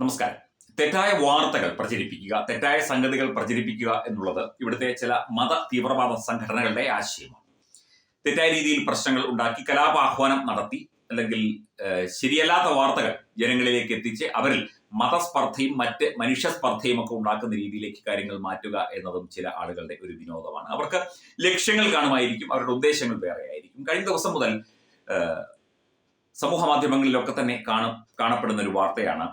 നമസ്കാരം. തെറ്റായ വാർത്തകൾ പ്രചരിപ്പിക്കുക തെറ്റായ സംഗതികൾ പ്രചരിപ്പിക്കുക എന്നുള്ളത് ഇവിടുത്തെ ചില മത തീവ്രവാദ സംഘടനകളുടെ ആശയമാണ്. തെറ്റായ രീതിയിൽ പ്രശ്നങ്ങൾ ഉണ്ടാക്കി കലാപാഹ്വാനം നടത്തി അല്ലെങ്കിൽ ശരിയല്ലാത്ത വാർത്തകൾ ജനങ്ങളിലേക്ക് എത്തിച്ച് അവരിൽ മതസ്പർദ്ധയും മറ്റ് മനുഷ്യസ്പർദ്ധയും ഒക്കെ ഉണ്ടാക്കുന്ന രീതിയിലേക്ക് കാര്യങ്ങൾ മാറ്റുക എന്നതും ചില ആളുകളുടെ ഒരു വിനോദമാണ്. അവർക്ക് ലക്ഷ്യങ്ങൾ കാണുമായിരിക്കും അവരുടെ ഉദ്ദേശങ്ങൾ വേറെ ആയിരിക്കും. കഴിഞ്ഞ ദിവസം മുതൽ സമൂഹ മാധ്യമങ്ങളിലൊക്കെ തന്നെ കാണും കാണപ്പെടുന്ന ഒരു വാർത്തയാണ്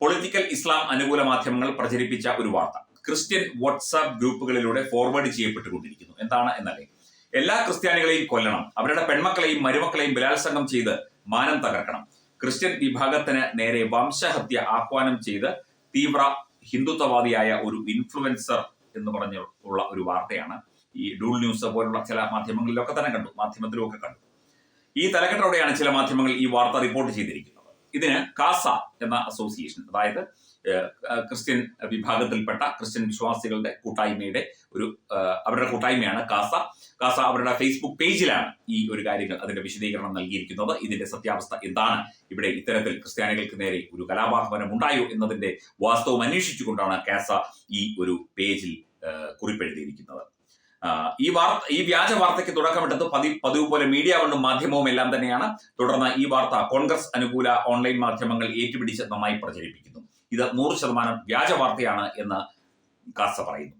പൊളിറ്റിക്കൽ ഇസ്ലാം അനുകൂല മാധ്യമങ്ങൾ പ്രചരിപ്പിച്ച ഒരു വാർത്ത. ക്രിസ്ത്യൻ വാട്സാപ്പ് ഗ്രൂപ്പുകളിലൂടെ ഫോർവേഡ് ചെയ്യപ്പെട്ടുകൊണ്ടിരിക്കുന്നു. എന്താണ് എന്നല്ലേ? എല്ലാ ക്രിസ്ത്യാനികളെയും കൊല്ലണം. അവരുടെ പെൺമക്കളെയും മരുമക്കളെയും ബലാത്സംഗം ചെയ്ത് മാനം തകർക്കണം. ക്രിസ്ത്യൻ വിഭാഗത്തിന് നേരെ വംശഹത്യ ആഹ്വാനം ചെയ്ത് തീവ്ര ഹിന്ദുത്വവാദിയായ ഒരു ഇൻഫ്ലുവൻസർ എന്ന് പറഞ്ഞ ഉള്ള ഒരു വാർത്തയാണ് ഈ ഡൂൾ ന്യൂസ് പോലുള്ള ചില മാധ്യമങ്ങളിലൊക്കെ തന്നെ കണ്ടു. മാധ്യമത്തിലും ഒക്കെ കണ്ടു. ഈ തലക്കെട്ടോടെയാണ് ചില മാധ്യമങ്ങൾ ഈ വാർത്ത റിപ്പോർട്ട് ചെയ്തിരിക്കുന്നത്. ഇതിന് കാസ എന്ന അസോസിയേഷൻ അതായത് ക്രിസ്ത്യൻ വിഭാഗത്തിൽപ്പെട്ട ക്രിസ്ത്യൻ വിശ്വാസികളുടെ കൂട്ടായ്മയുടെ ഒരു അവരുടെ കൂട്ടായ്മയാണ് കാസ. കാസ അവരുടെ ഫേസ്ബുക്ക് പേജിലാണ് ഈ ഒരു കാര്യങ്ങൾ അതിന്റെ വിശദീകരണം നൽകിയിരിക്കുന്നത്. ഇതിന്റെ സത്യാവസ്ഥ എന്താണ്? ഇവിടെ ഇത്തരത്തിൽ ക്രിസ്ത്യാനികൾക്ക് നേരെ ഒരു കലാപാഹ്വാനം ഉണ്ടായോ എന്നതിന്റെ വാസ്തവം അന്വേഷിച്ചുകൊണ്ടാണ് കാസ ഈ ഒരു പേജിൽ കുറിപ്പെഴുതിയിരിക്കുന്നത്. ഈ വാർത്ത ഈ വ്യാജ വാർത്തയ്ക്ക് തുടക്കമിട്ടത് പതി പതിവ് പോലെ മീഡിയ വണ്ണും മാധ്യമവും എല്ലാം തന്നെയാണ്. തുടർന്ന് ഈ വാർത്ത കോൺഗ്രസ് അനുകൂല ഓൺലൈൻ മാധ്യമങ്ങൾ ഏറ്റുപിടിച്ച് നന്നായി പ്രചരിപ്പിക്കുന്നു. ഇത് നൂറ് ശതമാനം വ്യാജ വാർത്തയാണ് എന്ന് കാസ പറയുന്നു.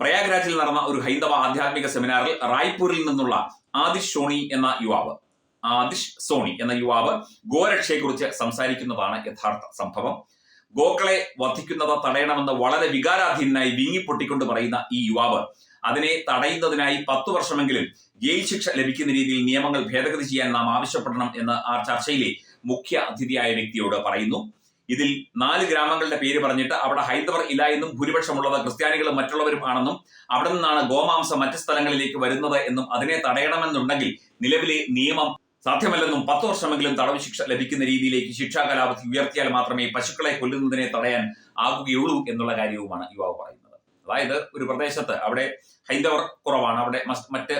പ്രയാഗ്രാജിൽ നടന്ന ഒരു ഹൈന്ദവ ആധ്യാത്മിക സെമിനാറിൽ റായ്പൂരിൽ നിന്നുള്ള ആദിഷ് സോണി എന്ന യുവാവ് ആദിഷ് സോണി എന്ന യുവാവ് ഗോരക്ഷയെക്കുറിച്ച് സംസാരിക്കുന്നതാണ് യഥാർത്ഥ സംഭവം. ഗോക്കളെ വധിക്കുന്നത് തടയണമെന്ന് വളരെ വികാരാധീനായി വീങ്ങിപ്പൊട്ടിക്കൊണ്ട് പറയുന്ന ഈ യുവാവ് അതിനെ തടയുന്നതിനായി പത്തു വർഷമെങ്കിലും ജയിൽ ശിക്ഷ ലഭിക്കുന്ന രീതിയിൽ നിയമങ്ങൾ ഭേദഗതി ചെയ്യാൻ നാം ആവശ്യപ്പെടണം എന്ന് ആ ചർച്ചയിലെ മുഖ്യ അതിഥിയായ വ്യക്തിയോട് പറയുന്നു. ഇതിൽ നാല് ഗ്രാമങ്ങളുടെ പേര് പറഞ്ഞിട്ട് അവിടെ ഹൈന്ദവർ ഇല്ല എന്നും ഭൂരിപക്ഷമുള്ളത് ക്രിസ്ത്യാനികളും മറ്റുള്ളവരും ആണെന്നും അവിടെ നിന്നാണ് ഗോമാംസം മറ്റ് സ്ഥലങ്ങളിലേക്ക് വരുന്നത് എന്നും അതിനെ തടയണമെന്നുണ്ടെങ്കിൽ നിലവിലെ നിയമം സാധ്യമല്ലെന്നും പത്ത് വർഷമെങ്കിലും തടവ് ശിക്ഷ ലഭിക്കുന്ന രീതിയിലേക്ക് ശിക്ഷാ കാലാവധി ഉയർത്തിയാൽ മാത്രമേ പശുക്കളെ കൊല്ലുന്നതിനെ തടയാൻ ആകുകയുള്ളൂ എന്നുള്ള കാര്യവുമാണ് യുവാവ് പറയുന്നത്. അതായത് ഒരു പ്രദേശത്ത് അവിടെ ഹൈന്ദവർ കുറവാണ്. അവിടെ മറ്റ്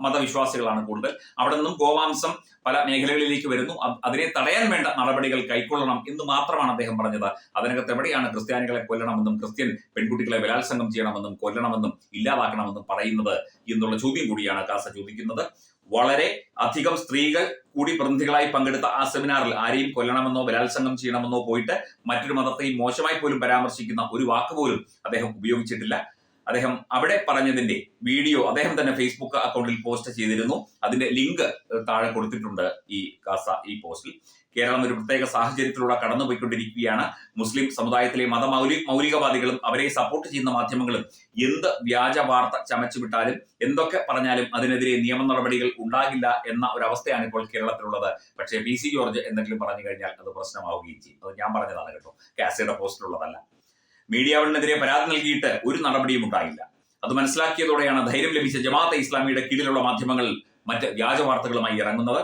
മതവിശ്വാസികളാണ് കൂടുതൽ. അവിടെ നിന്നും ഗോമാംസം പല മേഖലകളിലേക്ക് വരുന്നു. അതിനെ തടയാൻ വേണ്ട നടപടികൾ കൈക്കൊള്ളണം എന്ന് മാത്രമാണ് അദ്ദേഹം പറഞ്ഞത്. അതിനകത്ത് എവിടെയാണ് ക്രിസ്ത്യാനികളെ കൊല്ലണമെന്നും ക്രിസ്ത്യൻ പെൺകുട്ടികളെ ബലാത്സംഗം ചെയ്യണമെന്നും കൊല്ലണമെന്നും ഇല്ലാതാക്കണമെന്നും പറയുന്നത് എന്നുള്ള ചോദ്യം കൂടിയാണ് കാസ ചോദിക്കുന്നത്. വളരെ അധികം സ്ത്രീകൾ കൂടി പ്രതിനിധികളായി പങ്കെടുത്ത ആ സെമിനാറിൽ ആരെയും കൊല്ലണമെന്നോ ബലാത്സംഗം ചെയ്യണമെന്നോ പോയിട്ട് മറ്റൊരു മതത്തെയും മോശമായി പോലും പരാമർശിക്കുന്ന ഒരു വാക്ക് പോലും അദ്ദേഹം ഉപയോഗിച്ചിട്ടില്ല. അദ്ദേഹം അവിടെ പറഞ്ഞതിന്റെ വീഡിയോ അദ്ദേഹം തന്നെ ഫേസ്ബുക്ക് അക്കൗണ്ടിൽ പോസ്റ്റ് ചെയ്തിരുന്നു. അതിന്റെ ലിങ്ക് താഴെ കൊടുത്തിട്ടുണ്ട് ഈ കാസ ഈ പോസ്റ്റിൽ കേരളം ഒരു പ്രത്യേക സാഹചര്യത്തിലൂടെ കടന്നുപോയിക്കൊണ്ടിരിക്കുകയാണ്. മുസ്ലിം സമുദായത്തിലെ മതമൗലി മൗലികവാദികളും അവരെ സപ്പോർട്ട് ചെയ്യുന്ന മാധ്യമങ്ങളും എന്ത് വ്യാജ വാർത്ത ചമച്ചുവിട്ടാലും എന്തൊക്കെ പറഞ്ഞാലും അതിനെതിരെ നിയമ നടപടികൾ ഉണ്ടാകില്ല എന്ന ഒരു അവസ്ഥയാണ് ഇപ്പോൾ കേരളത്തിലുള്ളത്. പക്ഷേ പി സി ജോർജ് എന്തെങ്കിലും പറഞ്ഞു കഴിഞ്ഞാൽ അത് പ്രശ്നമാവുകയും ചെയ്യും. അത് ഞാൻ പറഞ്ഞതാണ് കേട്ടോ. കാസയുടെ പോസ്റ്റിലുള്ളതല്ല മീഡിയ വണ്ണിനെതിരെ പരാതി നൽകിയിട്ട് ഒരു നടപടിയും ഉണ്ടായില്ല. അത് മനസ്സിലാക്കിയതോടെയാണ് ധൈര്യം ലഭിച്ച ജമാഅത്തെ ഇസ്ലാമിയുടെ കീഴിലുള്ള മാധ്യമങ്ങൾ മറ്റ് വ്യാജ വാർത്തകളുമായി ഇറങ്ങുന്നത്.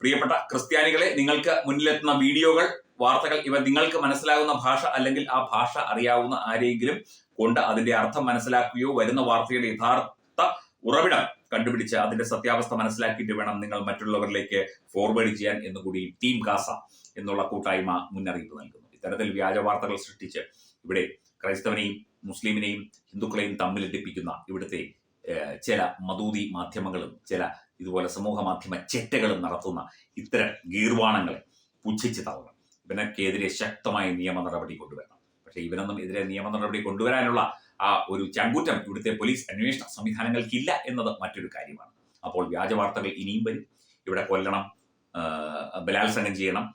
പ്രിയപ്പെട്ട ക്രിസ്ത്യാനികളെ നിങ്ങൾക്ക് മുന്നിലെത്തുന്ന വീഡിയോകൾ വാർത്തകൾ ഇവ നിങ്ങൾക്ക് മനസ്സിലാകുന്ന ഭാഷ അല്ലെങ്കിൽ ആ ഭാഷ അറിയാവുന്ന ആരെങ്കിലും കൊണ്ട് അതിന്റെ അർത്ഥം മനസ്സിലാക്കുകയോ വരുന്ന വാർത്തയുടെ യഥാർത്ഥ ഉറവിടം കണ്ടുപിടിച്ച് അതിന്റെ സത്യാവസ്ഥ മനസ്സിലാക്കിയിട്ട് വേണം നിങ്ങൾ മറ്റുള്ളവരിലേക്ക് ഫോർവേഡ് ചെയ്യാൻ എന്നുകൂടി ടീം കാസ എന്നുള്ള കൂട്ടായ്മ മുന്നറിയിപ്പ് നൽകുന്നു ഇത്തരത്തിൽ വ്യാജ വാർത്തകൾ സൃഷ്ടിച്ച് ഇവിടെ ക്രൈസ്തവനെയും മുസ്ലിമിനെയും ഹിന്ദുക്കളെയും തമ്മിലിടിപ്പിക്കുന്ന ഇവിടുത്തെ ചില മതൂതി മാധ്യമങ്ങളും ചില ഇതുപോലെ സമൂഹ മാധ്യമ ചെറ്റകളും നടത്തുന്ന ഇത്തരം ഗീർവാണങ്ങളെ പുച്ഛിച്ച് തള്ളണം ഇവനൊക്കെതിരെ ശക്തമായ നിയമ നടപടി കൊണ്ടുവരണം. പക്ഷേ ഇവനൊന്നും എതിരെ നിയമ നടപടി കൊണ്ടുവരാനുള്ള ആ ഒരു ചങ്കൂറ്റം ഇവിടുത്തെ പോലീസ് അന്വേഷണ സംവിധാനങ്ങൾക്കില്ല എന്നത് മറ്റൊരു കാര്യമാണ്. അപ്പോൾ വ്യാജ വാർത്തകൾ ഇനിയും വരും. ഇവിടെ കൊല്ലണം ബലാത്സംഗം ചെയ്യണം.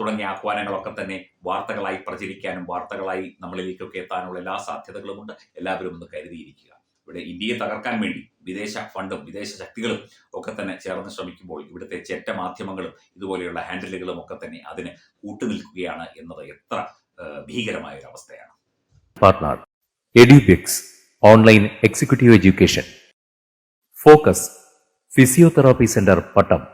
തുടങ്ങിയ ആഹ്വാനങ്ങളൊക്കെ തന്നെ വാർത്തകളായി പ്രചരിക്കാനും വാർത്തകളായി നമ്മളിലേക്കൊക്കെ എത്താനുള്ള എല്ലാ സാധ്യതകളുമുണ്ട്. എല്ലാവരും ഒന്ന് കരുതിയിരിക്കുക. ഇവിടെ ഇന്ത്യയെ തകർക്കാൻ വേണ്ടി വിദേശ ഫണ്ടും വിദേശ ശക്തികളും ഒക്കെ തന്നെ ചേർന്ന് ശ്രമിക്കുമ്പോൾ ഇവിടുത്തെ ചെറ്റ മാധ്യമങ്ങളും ഇതുപോലെയുള്ള ഹാൻഡിലുകളും ഒക്കെ തന്നെ അതിന് കൂട്ടുനിൽക്കുകയാണ് എന്നത് എത്ര ഭീകരമായ ഒരു അവസ്ഥയാണ് online executive education. Focus physiotherapy centre Pattom.